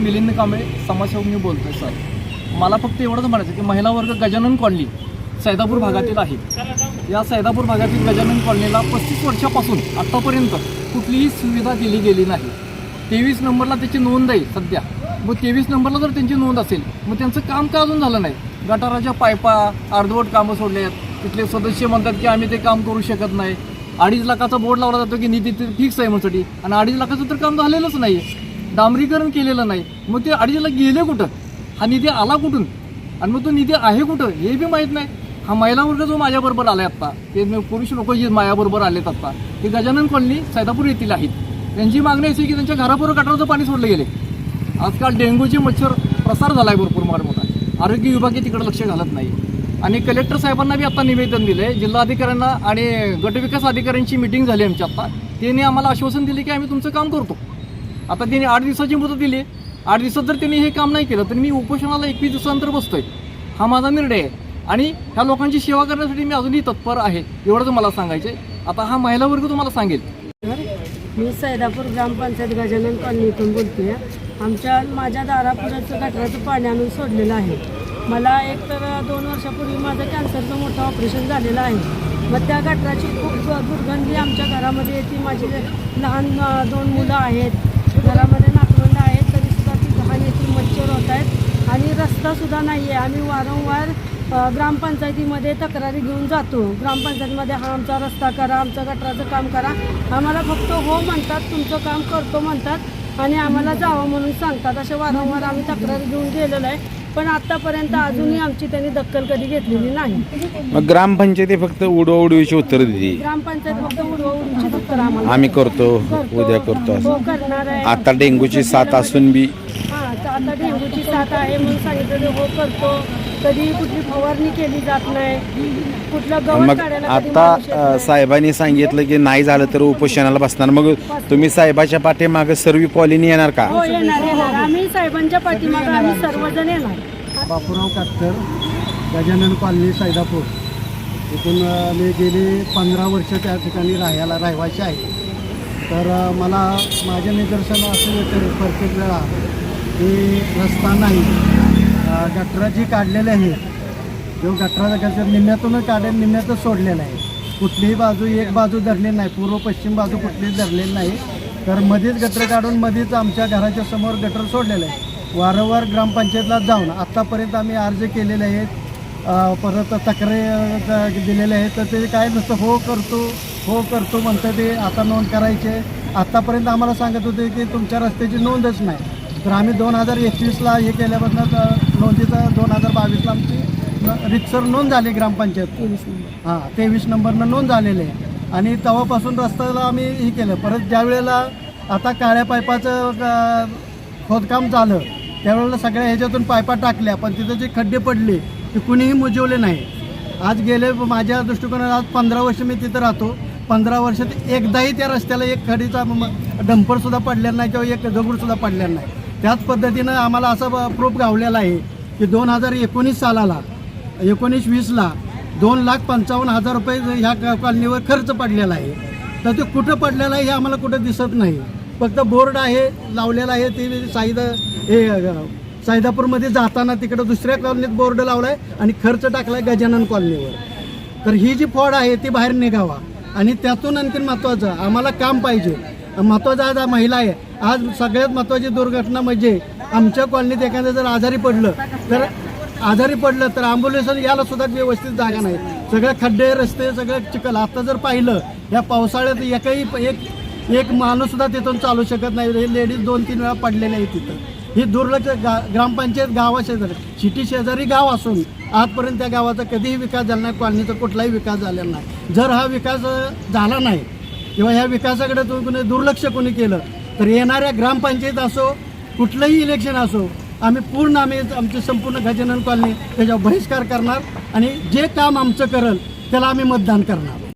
मिलिंद कांबळे समाजसेवक मी बोलतोय सर. मला फक्त एवढंच म्हणायचं की महिला वर्ग गजानन कॉलनी सैदापूर भागातील आहे. या सैदापूर भागातील गजानन कॉलनीला पस्तीस वर्षापासून आत्तापर्यंत कुठलीही सुविधा दिली गेली नाही. तेवीस नंबरला त्याची नोंद आहे सध्या. मग तेवीस नंबरला जर त्यांची नोंद असेल मग त्यांचं काम का अजून झालं नाही? गटाराच्या पायपा अर्धवट कामं सोडले आहेत. तिथले सदस्य म्हणतात की आम्ही ते काम करू शकत नाही. अडीच लाखाचा बोर्ड लावला जातो की निधी फिक्स आहे म्हणसाठी आणि अडीच लाखाचं तर काम झालेलंच नाही डांबरीकरण केलेलं नाही. मग ते अडीच गेले कुठं? हा निधी आला कुठून? आणि मग तो निधी आहे कुठं? हे बी माहीत नाही. हा महिला वर्ग जो माझ्याबरोबर आलाय आत्ता ते पुरुष लोक जे माझ्याबरोबर आलेत आत्ता ते गजानन कॉलनी सैदापूर येथील आहेत. त्यांची मागणी अशी की त्यांच्या घराबरोबर गटाराचं पाणी सोडलं गेले आजकाल डेंग्यूचे मच्छर प्रसार झाला आहे भरपूर मार मोठा आरोग्य विभाग तिकडे लक्ष घालत नाही. आणि कलेक्टर साहेबांना बी आता निवेदन दिलं आहे जिल्हाधिकाऱ्यांना आणि गटविकास अधिकाऱ्यांची मिटिंग झाली आमची आत्ता. त्यांनी आम्हाला आश्वासन दिले की आम्ही तुमचं काम करतो. आता त्यांनी आठ दिवसाची मुदत दिली. आठ दिवसात जर त्यांनी हे काम नाही केलं तर मी उपोषणाला एकवीस दिवसानंतर बसतोय. हा माझा निर्णय आहे. आणि ह्या लोकांची सेवा करण्यासाठी मी अजूनही तत्पर आहे एवढंच मला सांगायचं आहे. आता हा महिला वर्ग तुम्हाला सांगेल. मी सैदापूर ग्रामपंचायत गजानन कॉलनीतून बोलते आमच्या माझ्या दारापुरचं गटराचं पाणी आणून सोडलेलं आहे. मला एक तर दोन वर्षापूर्वी माझं कॅन्सरचं मोठं ऑपरेशन झालेलं आहे. मग त्या गटराची खूप दुर्गंधी आमच्या घरामध्ये येते. माझी लहान दोन मुलं आहेत. घरामध्ये नातवंड आहेत तरीसुद्धा ती घाण येते मच्छर होत आहेत. आणि रस्तासुद्धा नाही आहे आम्ही वारंवार ग्रामपंचायतीमध्ये तक्रारी घेऊन जातो. ग्रामपंचायतीमध्ये हा आमचा रस्ता करा आमचं गटराचं काम करा. आम्हाला फक्त हो म्हणतात तुमचं काम करतो म्हणतात आणि आम्हाला जावं म्हणून सांगतात. असे वारंवार आम्ही तक्रारी घेऊन गेलेलो आहे. पण आतापर्यंत अजूनही आमची त्यांनी दखल कधी घेतलेली नाही. मग ग्रामपंचायती फक्त उडवडवीची उत्तर देते. ग्रामपंचायत फक्त उडवून उत्तर आम्हाला आम्ही करतो. उद्या करतो असं. हो करणार आहे. आता डेंग्यूची साथ असून बी. हा तर आता डेंग्यूची साथ आहे म्हणून सांगितलं हो करतो. कधी कुठली फवारणी केली जात नाही. कुठलं गवत मग काढायला कधी आता माणूस येत अ, नाही. साहेबांनी सांगितलं की नाही झालं तर उपोषणाला बसणार. मग तुम्ही साहेबाच्या पाठीमागे सर्व कॉलनी येणार का? हो येणार. साहेबांच्या पाठीमागे आम्ही सर्वजण येणार. बापूराव काटकर गजानन कॉलनी सैदापूर. इथून मी गेली पंधरा वर्ष त्या ठिकाणी राहायला रहिवाशी आहे. तर मला माझ्या निदर्शन असं येतं प्रत्येक वेळा की रस्ता नाही. गटरा गटरं जी काढलेली आहे जो गटरा गटर निम्म्यातूनच काढेल निम्म्यातच सोडलेला आहे. कुठलीही बाजू एक बाजू धरलेली नाही पूर्व पश्चिम बाजू कुठलीच धरलेली नाही. तर मध्येच गटर काढून मध्येच आमच्या घराच्या समोर गटर सोडलेलं आहे. वारंवार ग्रामपंचायतला जाऊन आत्तापर्यंत आम्ही अर्ज केलेले आहेत. परत तक्रारी दिलेले आहेत. तर ते काय नसतं हो करतो हो करतो म्हणतं ते आता नोंद करायचे. आत्तापर्यंत आम्हाला सांगत होते की तुमच्या रस्त्याची नोंदच नाही. तर आम्ही दोन हजार एकवीसला हे केल्यापासून नोंदीचं दोन हजार बावीसला आमची न- रितसर नोंद झाली ग्रामपंचायत हां तेवीस नंबरनं नोंद झालेली आहे. आणि तेव्हापासून रस्त्याला आम्ही हे केलं. परत ज्या वेळेला आता काळ्या पायपाचं खोदकाम झालं त्यावेळेला सगळ्या ह्याच्यातून पायपा टाकल्या पण तिथं जे खड्डे पडले ते कुणीही मुजवले नाही. आज गेले माझ्या दृष्टिकोनात आज पंधरा वर्ष मी तिथं राहतो. पंधरा वर्षात एकदाही त्या रस्त्याला एक खडीचा डंपरसुद्धा पडलेला नाही किंवा एक दगडसुद्धा पडलेला नाही. त्याच पद्धतीनं आम्हाला असा प्रूफ गावलेला आहे की दोन हजार एकोणीस सालाला एकोणीस वीसला दोन लाख पंचावन्न हजार रुपये ह्या कॉलनीवर खर्च पडलेला आहे. तर ते कुठं पडलेलं आहे हे आम्हाला कुठं दिसत नाही. फक्त बोर्ड आहे लावलेला आहे ते साईदा हे अ, साईदापूरमध्ये जाताना तिकडं दुसऱ्या कॉलनीत बोर्ड लावला आहे आणि खर्च टाकला आहे गजानन कॉलनीवर. तर ही जी फॉड आहे ती बाहेर निघावा. आणि त्यातून आणखीन महत्त्वाचं आम्हाला काम पाहिजे. महत्त्वाचं आज महिला आहे. आज सगळ्यात महत्त्वाची दुर्घटना म्हणजे आमच्या कॉलनीत एखादं जर आजारी पडलं तर आजारी पडलं तर ॲम्ब्युलन्स याला सुद्धा व्यवस्थित जागा नाही. सगळे खड्डे रस्ते सगळं चिखल. आता जर पाहिलं या पावसाळ्यात एकही एक एक माणूस सुद्धा तिथून चालू शकत नाही. हे लेडीज दोन तीन वेळा पडलेले आहे तिथं. ही दुर्लक्ष गा ग्रामपंचायत गावा शेजारी सिटी शेजारी गाव असून आजपर्यंत त्या गावाचा कधीही विकास झाला नाही. कॉलनीचा कुठलाही विकास झालेला नाही. जर हा विकास झाला नाही किंवा ह्या विकासाकडे तुम्ही कोणी दुर्लक्ष कोणी केलं तर येणाऱ्या ग्रामपंचायत असो कुठलंही इलेक्शन असो आम्ही पूर्ण आम्ही आमची संपूर्ण गजानन कॉलनी त्याच्यावर बहिष्कार करणार आणि जे काम आमचं करल त्याला आम्ही मतदान करणार.